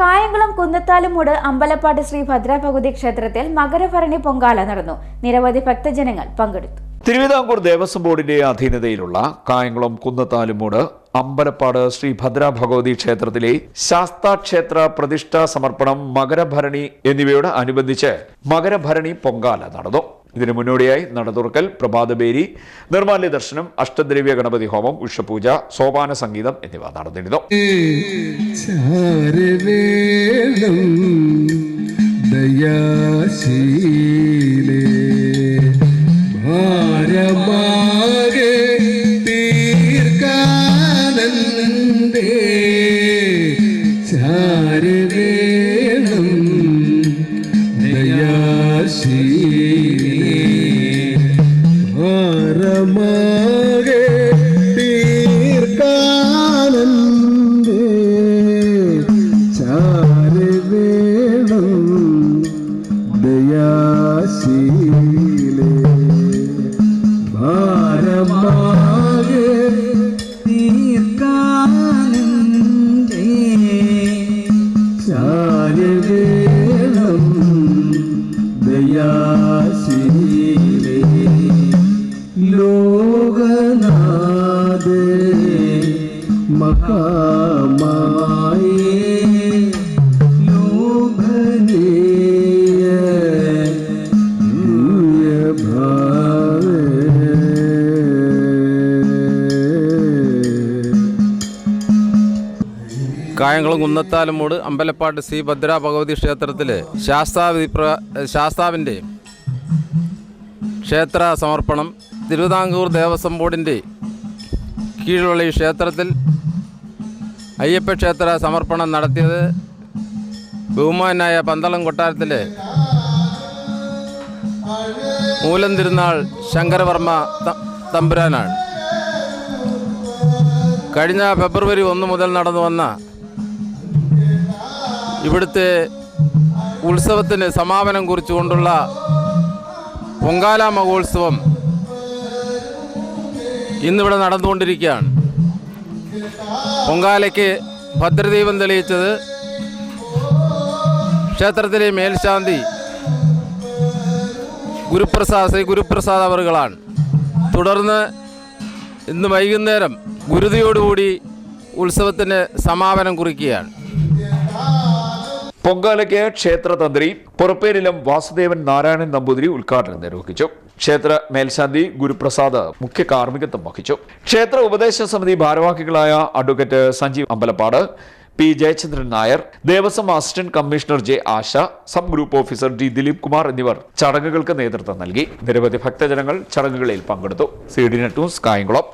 കായംകുളം കുന്നത്താലുമൂട് അമ്പലപ്പാട് ശ്രീ ഭദ്രഭഗവതി ക്ഷേത്രത്തിൽ മകരഭരണി പൊങ്കാല നടന്നു. നിരവധി ഭക്തജനങ്ങൾ പങ്കെടുത്തു. തിരുവിതാംകൂർ ദേവസ്വം ബോർഡിന്റെ അധീനതയിലുള്ള കായംകുളം കുന്നത്താലുമൂട് അമ്പലപ്പാട് ശ്രീ ഭദ്ര ഭഗവതി ക്ഷേത്രത്തിലെ ശാസ്താക്ഷേത്ര പ്രതിഷ്ഠാ സമർപ്പണം മകരഭരണി എന്നിവയോട് അനുബന്ധിച്ച് മകരഭരണി പൊങ്കാല നടന്നു. ഇതിനു മുന്നോടിയായി നട തുറക്കൽ പ്രഭാതബേരി നിർമാല്യ ദർശനം അഷ്ടദ്രവ്യ ഗണപതി ഹോമം ഉഷപൂജ സോപാന സംഗീതം എന്നിവ നടന്നിരുന്നു ദയാശീലേ. ഭാരമാകെ ഭാരമാകെ ലോകനാഥേ മഹാമായേ കായംകുളം കുന്നത്താലുമൂട് അമ്പലപ്പാട്ട് ശ്രീ ഭദ്ര ഭഗവതി ക്ഷേത്രത്തിൽ ശാസ്താവിധി ശാസ്താവിന്റെ ക്ഷേത്ര സമർപ്പണം തിരുവിതാംകൂർ ദേവസ്വം ബോർഡിന്റെ കീഴിലുള്ള ഈ ക്ഷേത്രത്തിൽ അയ്യപ്പ ക്ഷേത്ര സമർപ്പണം നടത്തിയത് ബഹുമാനായ പന്തളം കൊട്ടാരത്തിലെ മൂലം തിരുനാൾ ശങ്കരവർമ്മ തമ്പുരാനാണ്. കഴിഞ്ഞ ഫെബ്രുവരി ഒന്ന് മുതൽ നടന്നു വന്ന ഇവിടുത്തെ ഉത്സവത്തിന് സമാപനം കുറിച്ചുകൊണ്ടുള്ള പൊങ്കാല മഹോത്സവം ഇന്നിവിടെ നടന്നുകൊണ്ടിരിക്കുകയാണ്. പൊങ്കാലയ്ക്ക് ഭദ്രദീപം തെളിയിച്ചത് ക്ഷേത്രത്തിലെ മേൽശാന്തി ഗുരുപ്രസാദ് ശ്രീ ഗുരുപ്രസാദ് അവറുകളാണ്. തുടർന്ന് ഇന്ന് വൈകുന്നേരം ഗുരുതിയോടുകൂടി ഉത്സവത്തിന് സമാപനം കുറിക്കുകയാണ്. പൊങ്കാലയ്ക്ക് ക്ഷേത്രതന്ത്രി പുറപ്പേരിലം വാസുദേവൻ നാരായണൻ നമ്പൂതിരി ഉദ്ഘാടനം നിർവഹിച്ചു. ക്ഷേത്ര മേൽശാന്തി ഗുരുപ്രസാദ് മുഖ്യ കാർമ്മികത്വം വഹിച്ചു. ക്ഷേത്ര ഉപദേശ സമിതി ഭാരവാഹികളായ advocate Sanjeev Ambalappad P Jayachandran Nair Devaswom assistant commissioner J Asha sub group officer D Dileep Kumar എന്നിവർ ചടങ്ങുകൾക്ക് നേതൃത്വം നൽകി. നിരവധി ഭക്തജനങ്ങൾ ചടങ്ങുകളിൽ പങ്കെടുത്തു. C D net news Kayamkulam.